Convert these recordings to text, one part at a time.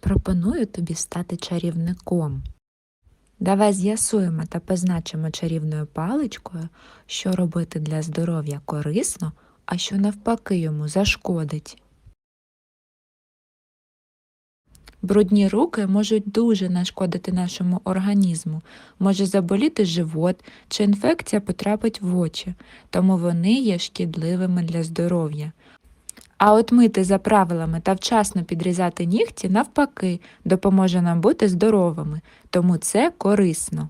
Пропоную тобі стати чарівником. Давай з'ясуємо та позначимо чарівною паличкою, що робити для здоров'я корисно, а що навпаки йому зашкодить. Брудні руки можуть дуже нашкодити нашому організму, може заболіти живот чи інфекція потрапить в очі, тому вони є шкідливими для здоров'я. А от мити за правилами та вчасно підрізати нігті навпаки допоможе нам бути здоровими, тому це корисно.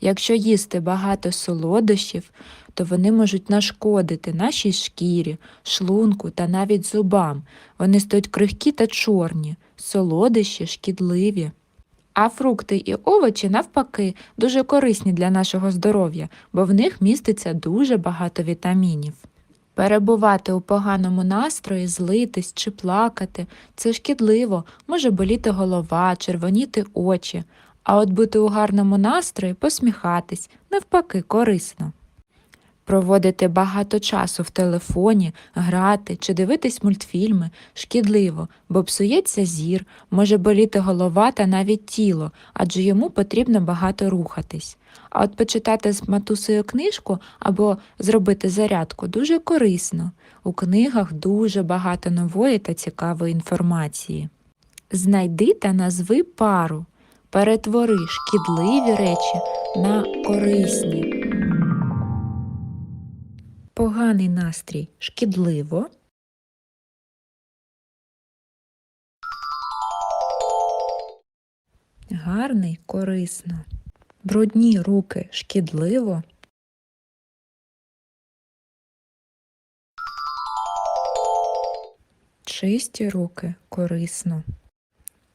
Якщо їсти багато солодощів, то вони можуть нашкодити нашій шкірі, шлунку та навіть зубам. Вони стають крихкі та чорні, солодощі шкідливі. А фрукти і овочі, навпаки, дуже корисні для нашого здоров'я, бо в них міститься дуже багато вітамінів. Перебувати у поганому настрої, злитись чи плакати це шкідливо, може боліти голова, червоніти очі. А от бути у гарному настрої, посміхатись, навпаки, корисно. Проводити багато часу в телефоні, грати чи дивитись мультфільми шкідливо, бо псується зір, може боліти голова та навіть тіло, адже йому потрібно багато рухатись. А от почитати з матусею книжку або зробити зарядку дуже корисно. У книгах дуже багато нової та цікавої інформації. Знайди та назви пару. Перетвори шкідливі речі на корисні. Поганий настрій шкідливо. Гарний корисно. Брудні руки шкідливо. Чисті руки корисно.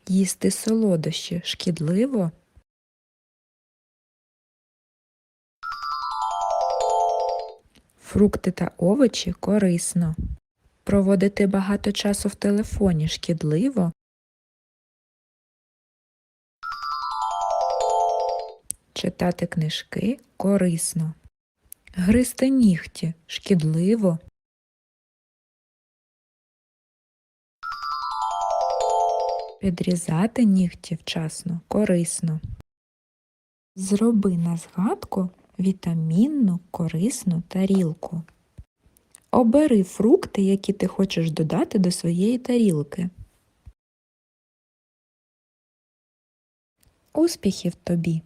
Їсти солодощі шкідливо. Фрукти та овочі корисно. Проводити багато часу в телефоні шкідливо. Читати книжки корисно. Гризти нігті шкідливо. Підрізати нігті вчасно корисно. Зроби на згадку вітамінну корисну тарілку. Обери фрукти, які ти хочеш додати до своєї тарілки. Успіхів тобі!